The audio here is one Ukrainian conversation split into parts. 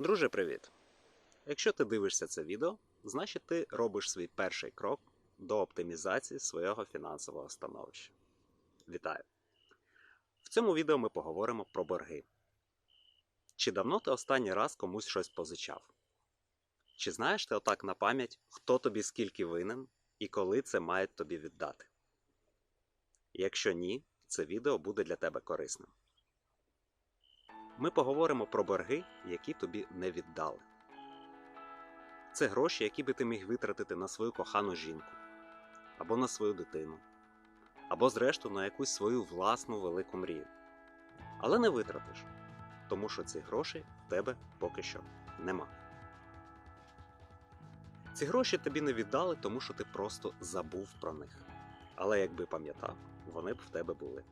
Друже, привіт! Якщо ти дивишся це відео, значить ти робиш свій перший крок до оптимізації свого фінансового становища. Вітаю! В цьому відео ми поговоримо про борги. Чи давно ти останній раз комусь щось позичав? Чи знаєш ти отак на пам'ять, хто тобі скільки винен і коли це мають тобі віддати? Якщо ні, це відео буде для тебе корисним. Ми поговоримо про борги, які тобі не віддали. Це гроші, які би ти міг витратити на свою кохану жінку, або на свою дитину, або, зрештою, на якусь свою власну велику мрію. Але не витратиш, тому що цих грошей в тебе поки що нема. Ці гроші тобі не віддали, тому що ти просто забув про них. Але якби пам'ятав, вони б в тебе були.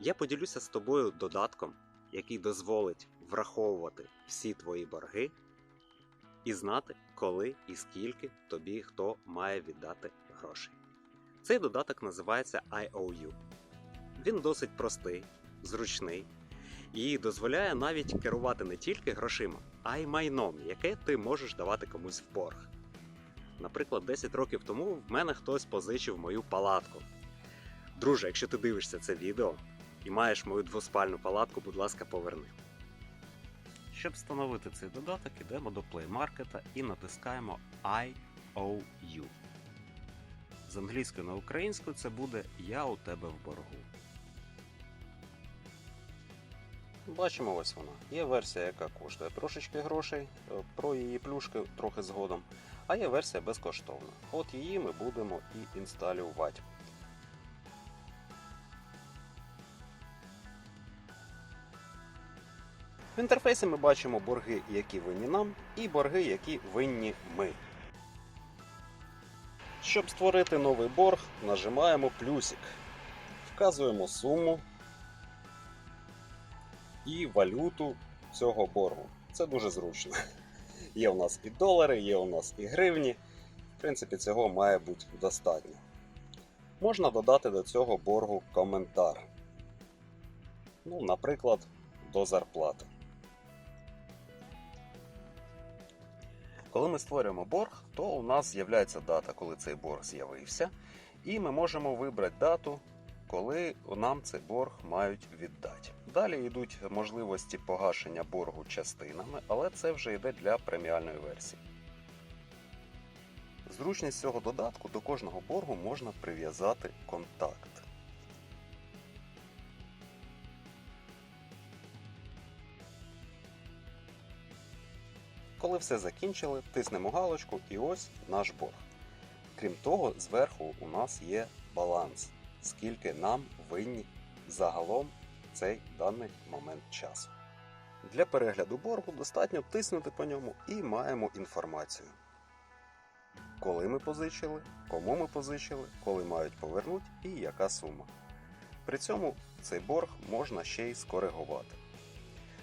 Я поділюся з тобою додатком, який дозволить враховувати всі твої борги і знати, коли і скільки тобі хто має віддати грошей. Цей додаток називається IOU. Він досить простий, зручний і дозволяє навіть керувати не тільки грошима, а й майном, яке ти можеш давати комусь в борг. Наприклад, 10 років тому в мене хтось позичив мою палатку. Друже, якщо ти дивишся це відео і маєш мою двоспальну палатку, будь ласка, поверни. Щоб встановити цей додаток, йдемо до Play Market і натискаємо IOU. З англійської на українську це буде Я у тебе в боргу. Бачимо ось вона. Є версія, яка коштує трошечки грошей, е, про її плюшки трохи згодом, а є версія безкоштовна. От її ми будемо і інсталювати. В інтерфейсі ми бачимо борги, які винні нам, і борги, які винні ми. Щоб створити новий борг, нажимаємо плюсик, вказуємо суму і валюту цього боргу. Це дуже зручно. Є у нас і долари, є у нас і гривні. В принципі, цього має бути достатньо. Можна додати до цього боргу коментар. Ну, наприклад, до зарплати. Коли ми створюємо борг, то у нас з'являється дата, коли цей борг з'явився, і ми можемо вибрати дату, коли нам цей борг мають віддати. Далі йдуть можливості погашення боргу частинами, але це вже йде для преміальної версії. Зручність цього додатку до кожного боргу можна прив'язати контакт. Коли все закінчили, тиснемо галочку і ось наш борг. Крім того, зверху у нас є баланс, скільки нам винні загалом цей даний момент часу. Для перегляду боргу достатньо тиснути по ньому і маємо інформацію. Коли ми позичили, кому ми позичили, коли мають повернути і яка сума. При цьому цей борг можна ще й скоригувати.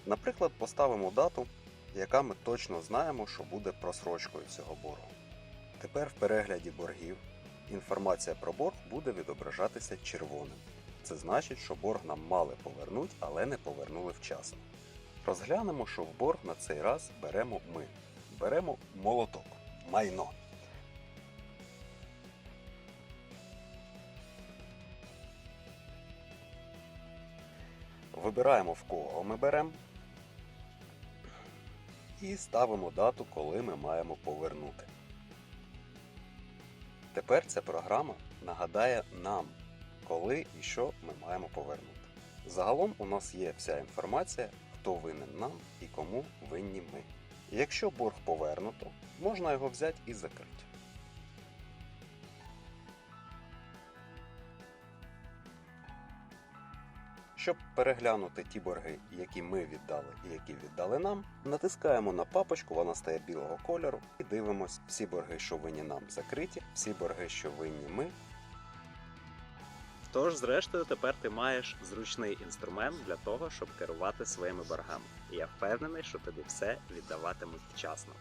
Наприклад, поставимо дату яка ми точно знаємо, що буде просрочкою цього боргу. Тепер в перегляді боргів інформація про борг буде відображатися червоним. Це значить, що борг нам мали повернути, але не повернули вчасно. Розглянемо, що в борг на цей раз беремо ми. Беремо молоток, майно. Вибираємо в кого ми беремо і ставимо дату, коли ми маємо повернути. Тепер ця програма нагадає нам, коли і що ми маємо повернути. Загалом у нас є вся інформація, хто винен нам і кому винні ми. Якщо борг повернуто, можна його взяти і закрити. Щоб переглянути ті борги, які ми віддали і які віддали нам, натискаємо на папочку, вона стає білого кольору, і дивимось всі борги, що винні нам закриті, всі борги, що винні ми. Тож, зрештою, тепер ти маєш зручний інструмент для того, щоб керувати своїми боргами. І я впевнений, що тобі все віддаватимуть вчасно.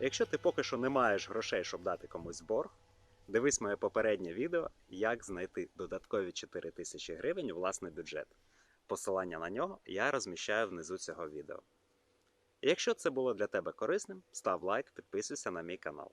Якщо ти поки що не маєш грошей, щоб дати комусь борг, Дивись моє попереднє відео, як знайти додаткові 4 тисячі гривень у власний бюджет. Посилання на нього я розміщаю внизу цього відео. Якщо це було для тебе корисним, став лайк, підписуйся на мій канал.